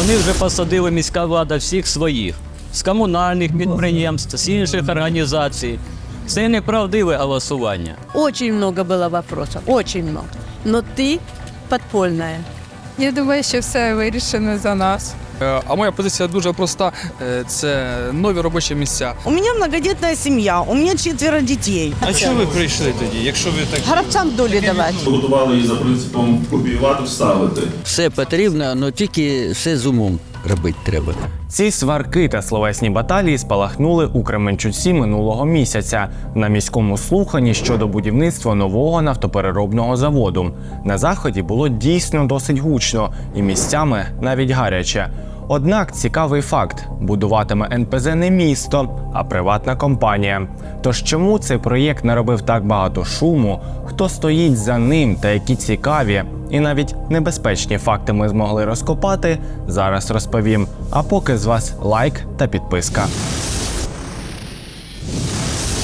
Вони вже посадили міська влада всіх своїх з комунальних підприємств, з інших організацій. Це неправдиве голосування. Очень много було вопросов, очень много. Но ти подпольная. Я думаю, що все вирішено за нас. Е, А моя позиція дуже проста: Е, це нові робочі місця. У меня многодетная семья, у меня четверо детей. А чого ви прийшли тоді, якщо ви так Горобцам долі давати. Готували її за принципом копіювати, вставити. Все потрібно, але тільки все з умом робити треба. Ці сварки та словесні баталії спалахнули у Кременчуці минулого місяця на міському слуханні щодо будівництва нового нафтопереробного заводу. На заході було дійсно досить гучно і місцями навіть гаряче. Однак цікавий факт: будуватиме НПЗ не місто, а приватна компанія. Тож чому цей проєкт наробив так багато шуму? Хто стоїть за ним та які цікаві і навіть небезпечні факти ми змогли розкопати, зараз розповім. А поки з вас лайк та підписка.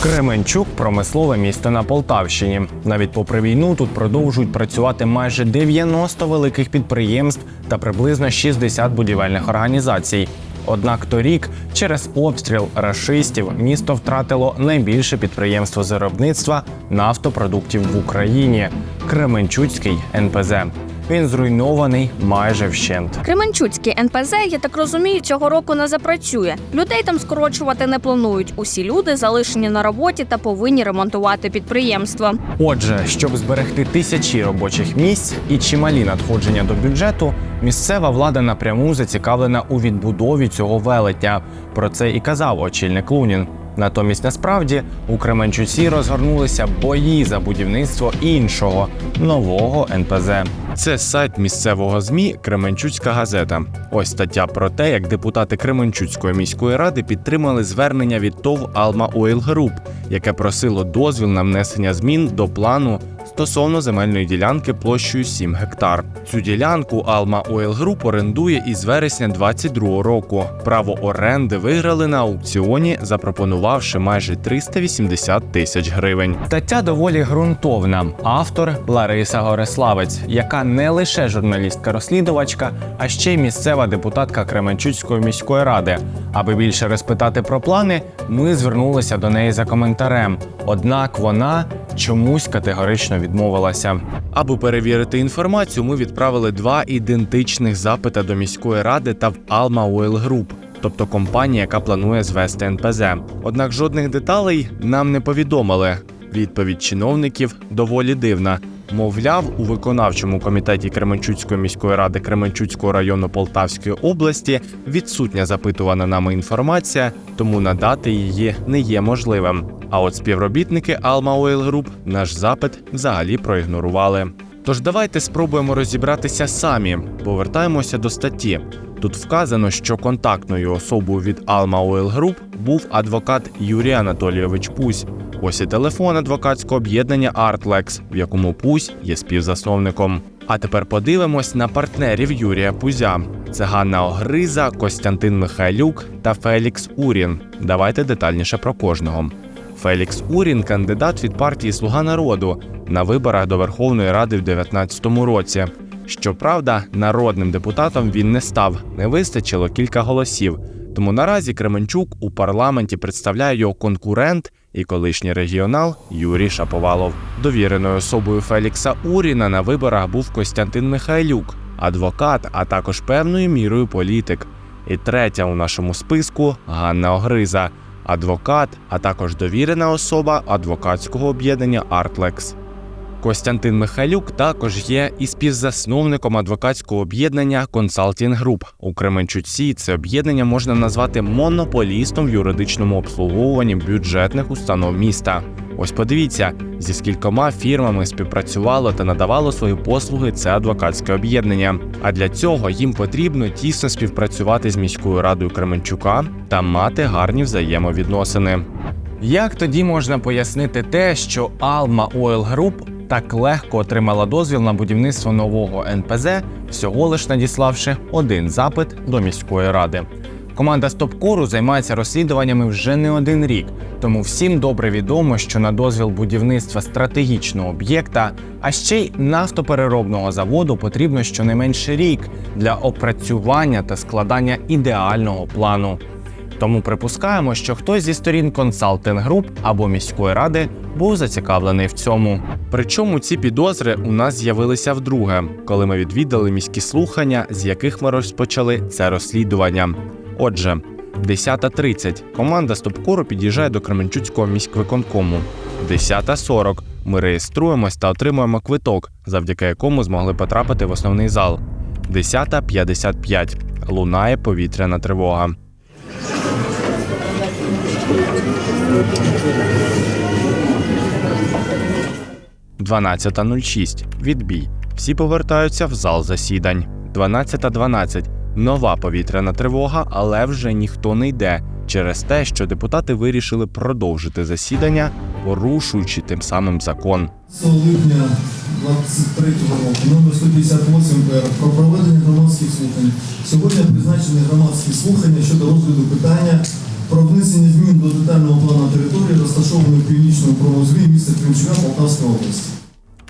Кременчук промислове місто на Полтавщині. Навіть попри війну тут продовжують працювати майже 90 великих підприємств та приблизно 60 будівельних організацій. Однак торік через обстріл рашистів місто втратило найбільше підприємство з виробництва нафтопродуктів в Україні Кременчуцький НПЗ. Він зруйнований майже вщент. Кременчуцький НПЗ, я так розумію, цього року не запрацює. Людей там скорочувати не планують. Усі люди залишені на роботі та повинні ремонтувати підприємство. Отже, щоб зберегти тисячі робочих місць і чималі надходження до бюджету, місцева влада напряму зацікавлена у відбудові цього велетня. Про це і казав очільник Лунін. Натомість, насправді, у Кременчуці розгорнулися бої за будівництво іншого нового НПЗ. Це сайт місцевого змі Кременчуцька газета. Ось стаття про те, як депутати Кременчуцької міської ради підтримали звернення від ТОВ Алма Ойл Груп, яке просило дозвіл на внесення змін до плану стосовно земельної ділянки площею 7 гектар. Цю ділянку Alma Oil Group орендує із вересня 22 року. Право оренди виграли на аукціоні, запропонувавши майже 380 тисяч гривень. Стаття доволі ґрунтовна. Автор Лариса Гориславець, яка не лише журналістка-розслідувачка, а ще й місцева депутатка Кременчуцької міської ради. Аби більше розпитати про плани, ми звернулися до неї за коментарем. Однак вона чомусь категорично відмовилася. Аби перевірити інформацію, ми відправили два ідентичних запита до міської ради та в Alma Oil Group, тобто компанія, яка планує звести НПЗ. Однак жодних деталей нам не повідомили. Відповідь чиновників доволі дивна. Мовляв, у виконавчому комітеті Кременчуцької міської ради Кременчуцького району Полтавської області відсутня запитувана нами інформація, тому надати її не є можливим. А от співробітники Alma Oil Group наш запит взагалі проігнорували. Тож давайте спробуємо розібратися самі. Повертаємося до статті. Тут вказано, що контактною особою від Alma Oil Group був адвокат Юрій Анатолійович Пусь. Ось і телефон адвокатського об'єднання Artlex, в якому Пусь є співзасновником. А тепер подивимось на партнерів Юрія Пузя: це Ганна Огриза, Костянтин Михайлюк та Фелікс Урін. Давайте детальніше про кожного. Фелікс Урін кандидат від партії Слуга народу на виборах до Верховної Ради в 2019 році. Щоправда, народним депутатом він не став, не вистачило кілька голосів. Тому наразі Кременчук у парламенті представляє його конкурент і колишній регіонал Юрій Шаповалов. Довіреною особою Фелікса Уріна на виборах був Костянтин Михайлюк, адвокат, а також певною мірою політик. І третя у нашому списку Ганна Огриза, адвокат, а також довірена особа адвокатського об'єднання Артлекс. Костянтин Михайлюк також є і співзасновником адвокатського об'єднання Consulting Group. У Кременчуці це об'єднання можна назвати монополістом в юридичному обслуговуванні бюджетних установ міста. Ось подивіться, зі скількома фірмами співпрацювало та надавало свої послуги це адвокатське об'єднання. А для цього їм потрібно тісно співпрацювати з міською радою Кременчука та мати гарні взаємовідносини. Як тоді можна пояснити те, що Alma Oil Group так легко отримала дозвіл на будівництво нового НПЗ, всього лиш надіславши один запит до міської ради? Команда Стопкору займається розслідуваннями вже не один рік, тому всім добре відомо, що на дозвіл будівництва стратегічного об'єкта, а ще й нафтопереробного заводу потрібно щонайменше рік для опрацювання та складання ідеального плану. Тому припускаємо, що хтось зі сторін консалтинг груп або міської ради був зацікавлений в цьому. Причому ці підозри у нас з'явилися вдруге, коли ми відвідали міські слухання, з яких ми розпочали це розслідування. Отже, 10.30 команда Стопкору під'їжджає до Кременчуцького міськвиконкому. 10.40 ми реєструємось та отримуємо квиток, завдяки якому змогли потрапити в основний зал. 10.55 лунає повітряна тривога. 12.06. Відбій. Всі повертаються в зал засідань. 12.12. Нова повітряна тривога, але вже ніхто не йде через те, що депутати вирішили продовжити засідання, порушуючи тим самим закон. 6 липня 23 року номер 158 про проведення громадських слухань. Сьогодні призначені громадські слухання щодо розгляду питання про внесення змін до детального плану території, розташованої в північному промозлі міста Кримчука Полтавської області.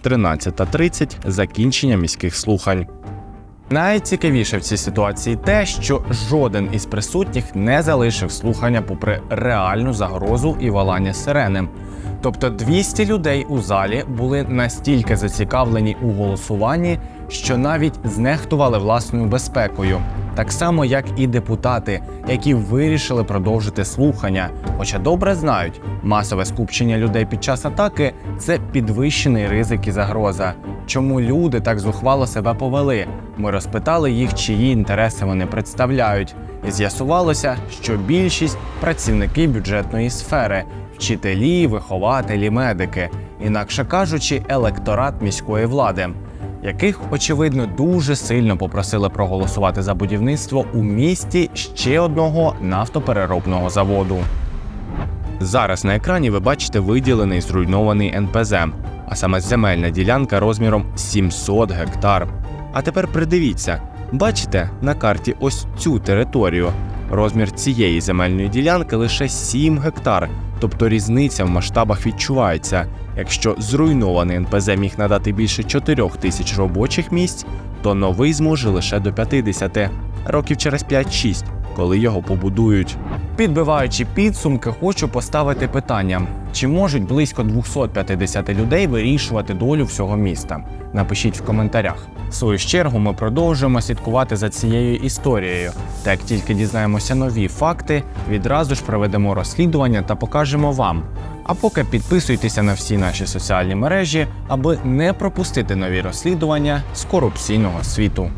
13.30 закінчення міських слухань. Найцікавіше в цій ситуації те, що жоден із присутніх не залишив слухання попри реальну загрозу і валання сирени. Тобто 200 людей у залі були настільки зацікавлені у голосуванні, що навіть знехтували власною безпекою, так само як і депутати, які вирішили продовжити слухання, хоча добре знають, масове скупчення людей під час атаки це підвищений ризик і загроза. Чому люди так зухвало себе повели? Ми розпитали їх, чиї інтереси вони представляють, і з'ясувалося, що більшість працівники бюджетної сфери, вчителі, вихователі, медики, інакше кажучи, електорат міської влади, яких очевидно дуже сильно попросили проголосувати за будівництво у місті ще одного нафтопереробного заводу. Зараз на екрані ви бачите виділений зруйнований НПЗ, а саме земельна ділянка розміром 700 гектар. А тепер придивіться, бачите на карті ось цю територію. Розмір цієї земельної ділянки лише 7 гектар, тобто різниця в масштабах відчувається. Якщо зруйнований НПЗ міг надати більше 4 тисяч робочих місць, то новий зможе лише до 50, років через 5-6, коли його побудують. Підбиваючи підсумки, хочу поставити питання: чи можуть близько 250 людей вирішувати долю всього міста? Напишіть в коментарях. В свою чергу ми продовжуємо слідкувати за цією історією. Та як тільки дізнаємося нові факти, відразу ж проведемо розслідування та покажемо вам. А поки підписуйтеся на всі наші соціальні мережі, аби не пропустити нові розслідування з корупційного світу.